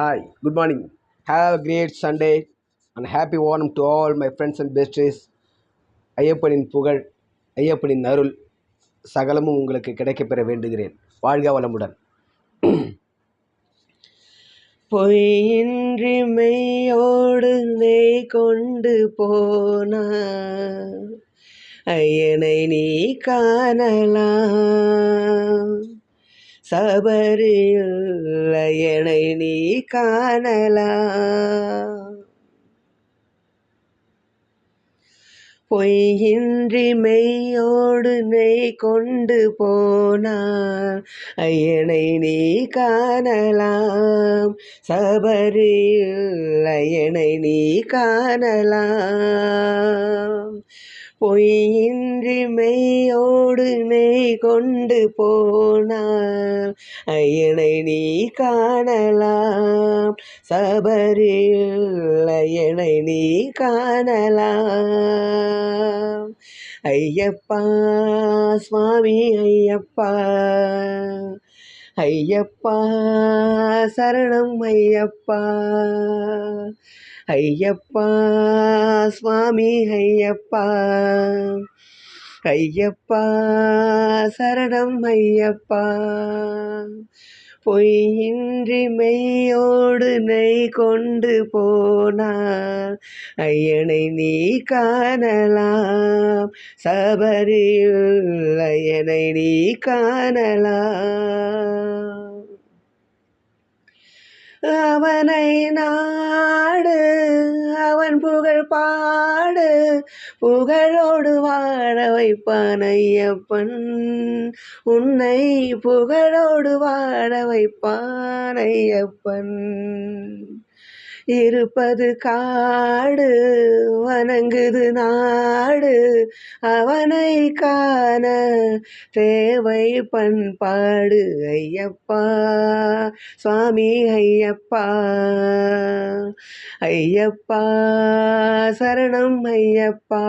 Hi good morning have great Sunday Sunday happy happy to all my friends and and ஐயப்பனின் புகழ் ஐயப்பனின் அருள் சகலமும் உங்களுக்கு கிடைக்கப்பெற வேண்டுகிறேன். வாழ்க வளமுடன். பொய்யின்றி மெய்யோடு நெய் கொண்டு போனா ஐயனை நீ காணலாம். சபரியில் ஐயனை நீ காணலாம் பொய்யின்றி மெய்யோடு நெய் கொண்டு போனார் ஐயனை நீ காணலாம். சபரியில் ஐயனை நீ காணலாம். பொய்யின்றி மெய்யோடு நெய் கொண்டு போனார். ஐயனை நீ காணலாம். சபரில் ஐயனை நீ காணலாம். ஐயப்பா சுவாமி ஐயப்பா. ஐயப்பா சரணம் ஐயப்பா. ஐயப்பா சுவாமி ஐயப்பா. ஐயப்பா சரணம் ஐயப்பா. பொய்யின்றி மெய்யோடு நெய் கொண்டு போனார். ஐயனை நீ காணலாம். சபரியில் ஐயனை நீ காணலாம். அவனை நாடு அவன் புகழ் பாடு. புகழோடு வாழ வைப்பான் ஐயப்பன். உன்னை புகழோடு வாழ வைப்பான் ஐயப்பன். இருப்பது காடு வணங்குது நாடு அவனை காண தேவை பண்பாடு ஐயப்பா சுவாமி ஐயப்பா ஐயப்பா சரணம் ஐயப்பா.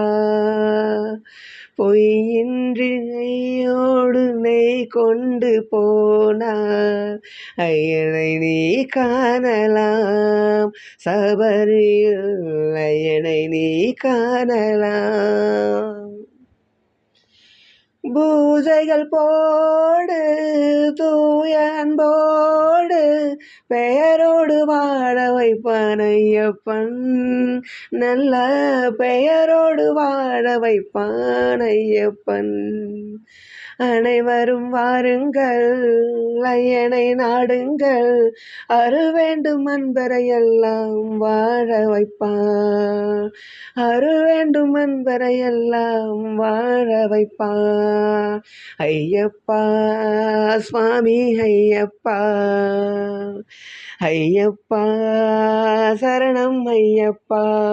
பொய்யின்றி நெய்யோடு நெய் கொண்டு போனார் ஐயனை நீ காணலாம். சபரியில் ஐயனை நீ காணலாம். பூஜைகள் போடு தூய அன்போடு. பெயரோடு வாழ வைப்பான் ஐயப்பன். நல்ல பெயரோடு வாழ வைப்பான் ஐயப்பன். அனைவரும் வாருங்கள் ஐயனை நாடுங்கள் அரு வேண்டும் அன்பரையெல்லாம் வாழ வைப்பான். அரு வேண்டும் அன்பரையெல்லாம் வாழ வைப்பான். ஐயப்பா சுவாமி ஐயப்பா. ஐயப்பா சரணம் ஐயப்பா.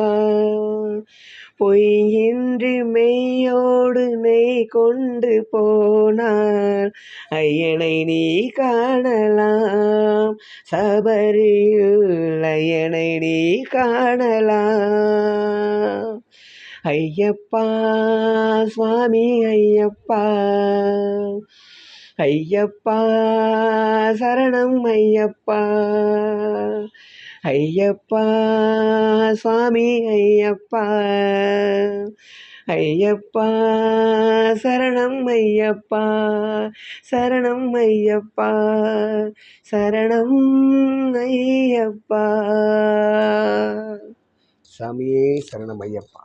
பொய்யின்றி மெய்யோடு நெய் கொண்டு போனார். ஐயனை நீ காணலாம். சபரியில் ஐயனை நீ காணலாம். ஐயப்பா சுவாமி ஐயப்பா. ஐயப்பா சரணம் ஐயப்பா. ஐயப்பா சுவாமி ஐயப்பா. ஐயப்பா சரணம் ஐயப்பா. சரணம் ஐயப்பா. சரணம் ஐயப்பா. சாமியே சரணம் ஐயப்பா.